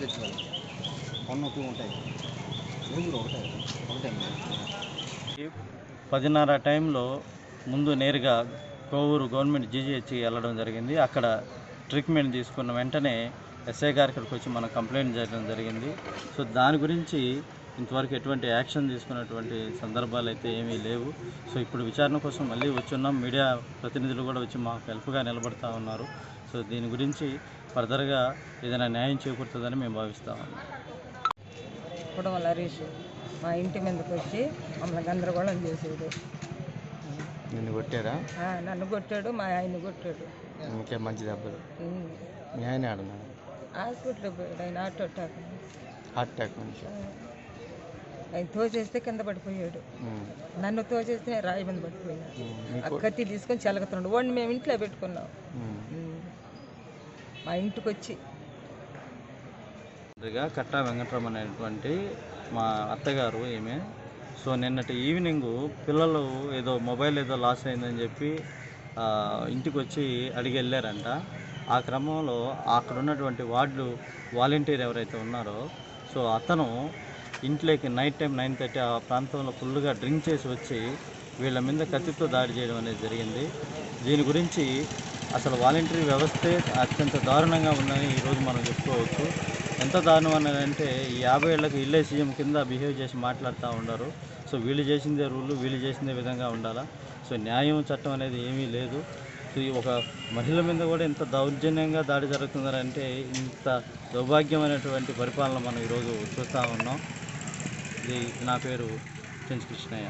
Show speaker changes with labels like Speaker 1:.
Speaker 1: తెచ్చుకోవాలి one two ఉంటాయి. ఒకటే ఒకటే
Speaker 2: పదిన్నర టైంలో ముందు నేరుగా కోవూరు గవర్నమెంట్ జీజీహెచ్కి వెళ్ళడం జరిగింది. అక్కడ ట్రీట్మెంట్ తీసుకున్న వెంటనే ఎస్ఐ గారి ఇక్కడికి వచ్చి మనం కంప్లైంట్ చేయడం జరిగింది. సో దాని గురించి ఇంతవరకు ఎటువంటి యాక్షన్ తీసుకున్నటువంటి సందర్భాలు అయితే ఏమీ లేవు. సో ఇప్పుడు విచారణ కోసం మళ్ళీ వచ్చున్నాం. మీడియా ప్రతినిధులు కూడా వచ్చి మాకు హెల్ప్గా నిలబడతా ఉన్నారు. సో దీని గురించి ఫర్దర్గా ఏదైనా న్యాయం చేకూరుతుందని మేము భావిస్తా ఉన్నాం.
Speaker 3: కుడవల హరీష్ మా ఇంటి మీదకి వచ్చి మమ్మల్ని గందరగోళం చేసాడు.
Speaker 1: నిన్ను కొట్టారా?
Speaker 3: ఆ, నన్ను కొట్టాడు మా ఆయన్ని కొట్టాడు.
Speaker 1: ఇంకే మంచి దెబ్బలు. మీ ఆయన ఆడున్నాడు?
Speaker 3: హాస్పిటల్కి పోయాడు ఆయన ఆటో అటాక్.
Speaker 1: హార్ట్ అటాక్ నుంచి.
Speaker 3: ఆయన తోచేస్తే కింద పడిపోయాడు. నన్ను తోచేస్తే రాయి మీద పడిపోయినా
Speaker 1: ఉమ్.
Speaker 3: ఆ కత్తి తీసుకొని చెలగుతున్నాడు. వాడిని మేము ఇంట్లో పెట్టుకున్నాం. మా ఇంటికి వచ్చి
Speaker 2: కట్టా వెంకటరమణ అనేటువంటి మా అత్తగారు ఈమె. సో నిన్నటి ఈవినింగ్ పిల్లలు ఏదో మొబైల్ ఏదో లాస్ అయిందని చెప్పి ఇంటికి వచ్చి అడిగి వెళ్ళారంట ఆ క్రమంలో అక్కడ ఉన్నటువంటి వార్డు వాలంటీర్ ఎవరైతే ఉన్నారో సో అతను ఇంట్లోకి నైట్ టైం నైన్ థర్టీ ఆ ప్రాంతంలో ఫుల్గా డ్రింక్ చేసి వచ్చి వీళ్ళ మీద కత్తితో దాడి చేయడం అనేది జరిగింది. దీని గురించి అసలు వాలంటరీ వ్యవస్థే అత్యంత దారుణంగా ఉందని ఈరోజు మనం చెప్పుకోవచ్చు. ఎంత దారుణం అనేది అంటే ఈ యాభై ఏళ్ళకు ఇల్లే సీఎం కింద బిహేవ్ చేసి మాట్లాడుతూ ఉండరు. సో వీళ్ళు చేసిందే రూళ్ళు వీళ్ళు చేసిందే విధంగా ఉండాలా? సో న్యాయం చట్టం అనేది ఏమీ లేదు. సో ఈ ఒక మహిళ మీద కూడా ఇంత దౌర్జన్యంగా దాడి జరుగుతుందని అంటే ఇంత దౌర్భాగ్యమైనటువంటి పరిపాలన మనం ఈరోజు చూస్తూ ఉన్నాం. నా పేరు చెంచు కృష్ణయ్య